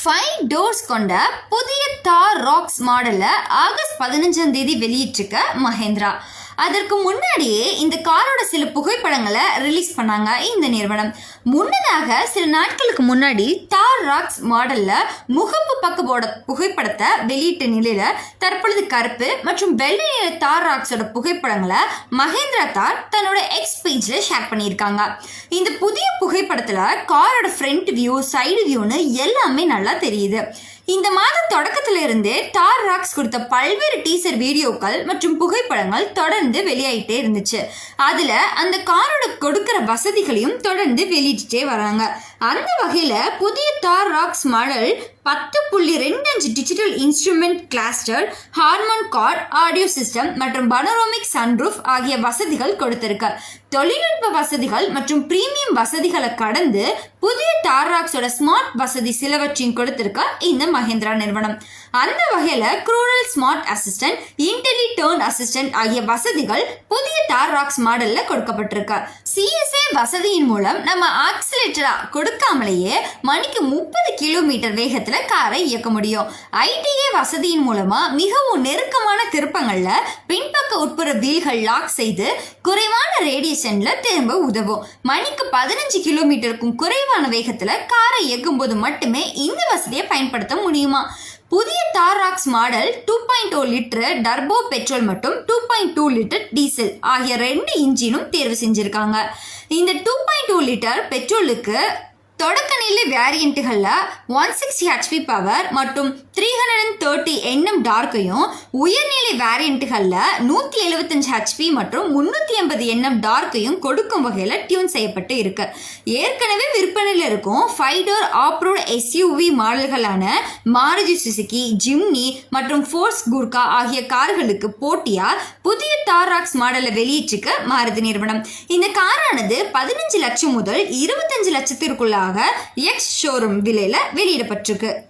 Five doors கொண்ட புதிய தார் ராக்ஸ் மாடலை ஆகஸ்ட் பதினஞ்சாம் தேதி வெளியிட்டிருக்க மஹேந்திரா அதற்கு முன்னாடியே இந்த காரோட சில புகைப்படங்களை ரிலீஸ் பண்ணாங்க இந்த நிறுவனம். முன்னதாக சில நாட்களுக்கு முன்னாடி தார் ராக்ஸ் மாடல்ல முகப்பு பக்கபோட புகைப்படத்தை வெளியிட்ட நிலையில தற்பொழுது கருப்பு மற்றும் வெள்ளை நிற தார் ராக்ஸோட புகைப்படங்களை மகேந்திரா தார் தன்னோட எக்ஸ் பேஜ்ல ஷேர் பண்ணியிருக்காங்க. இந்த புதிய புகைப்படத்துல காரோட ஃப்ரண்ட் வியூ சைடு வியூன்னு எல்லாமே நல்லா தெரியுது. இந்த மாத தொடக்கத்துல இருந்தே டார் ராக்ஸ் கொடுத்த பல்வேறு டீசர் வீடியோக்கள் மற்றும் புகைப்படங்கள் தொடர்ந்து வெளியாயிட்டே இருந்துச்சு. அதுல அந்த காரோட கொடுக்கிற வசதிகளையும் தொடர்ந்து வெளியிட்டுட்டே வராங்க. அந்த வகையில புதிய தார் ராக்ஸ் மாடல் பத்து புள்ளி ரெண்டு அஞ்சு digital instrument cluster harman kardon audio system மற்றும் பனோரோமிக் சன்ரூஃப் ஆகிய வசதிகள் கொடுத்திருக்கு. தொழில்நுட்ப வசதிகள் மற்றும் பிரீமியம் வசதிகளை கடந்து புதிய டார்ராக்ஸோட ஸ்மார்ட் வசதி சிலவற்றையும் கொடுத்திருக்க இந்த மஹேந்திரா நிறுவனம். அந்த வகையில் க்ரூரல் smart assistant intelli turn assistant ஆகிய வசதிகள் புதிய டார்ராக்ஸ் மாடலில் கொடுக்கப்பட்டிருக்கு. சிஎஸ்ஏ வசதியின் மூலம் நம்ம ஆக்சிலேட்டரா கொடுக்காமலேயே மணிக்கு முப்பது கிலோமீட்டர் வேகத்தில் காரை இயக்க முடியும்? ஐடிஏ வசதியின் மூலமா மிகவும் நெருக்கமான திருப்பங்களில் பின்பக்க உட்புற வீல்கள் லாக் செய்து குறைவான ரேடியேஷன்ல திரும்ப உதவும். மணிக்கு பதினஞ்சு கிலோமீட்டருக்கும் குறைவான வேகத்தில் காரை இயக்கும் போது மட்டுமே இந்த வசதியை பயன்படுத்த முடியுமா? புதிய Thar Roxx model two point two litre turbo petrol மற்றும் two point two litre diesel ஆகிய ரெண்டு இன்ஜினும் தேர்வு செஞ்சுருக்காங்க. இந்த டூ பாயிண்ட் டூ லிட்டர் பெட்ரோலுக்கு தொடக்க நிலை வேரியண்ட்டுகளில் ஒன் சிக்ஸ்டி ஹெச்பி பவர் மற்றும் three hundred and thirty NM டார்க்கையும் உயர்நிலை வேரியண்ட்டுகளில் நூற்றி எழுபத்தஞ்சு ஹெச்பி மற்றும் முந்நூற்றி ஐம்பது என்எம் டார்க்கையும் கொடுக்கும் வகையில் டியூன் செய்யப்பட்டு இருக்கு. ஏற்கனவே விற்பனையில் இருக்கும் ஃபைவ் டோர் ஆப்ரோட் எஸ்யூவி மாடல்களான மாருதி சுசுகி ஜிம்னி மற்றும் ஃபோர்ஸ் குர்கா ஆகிய கார்களுக்கு போட்டியாக புதிய தாராக்ஸ் மாடலை வெளியிட்டிருக்க மாருதி நிறுவனம். இந்த காரானது பதினஞ்சு லட்சம் முதல் இருபத்தஞ்சு லட்சத்திற்குள்ளாக எக்ஸ் ஷோரூம் விலையில் வெளியிடப்பட்டிருக்கு.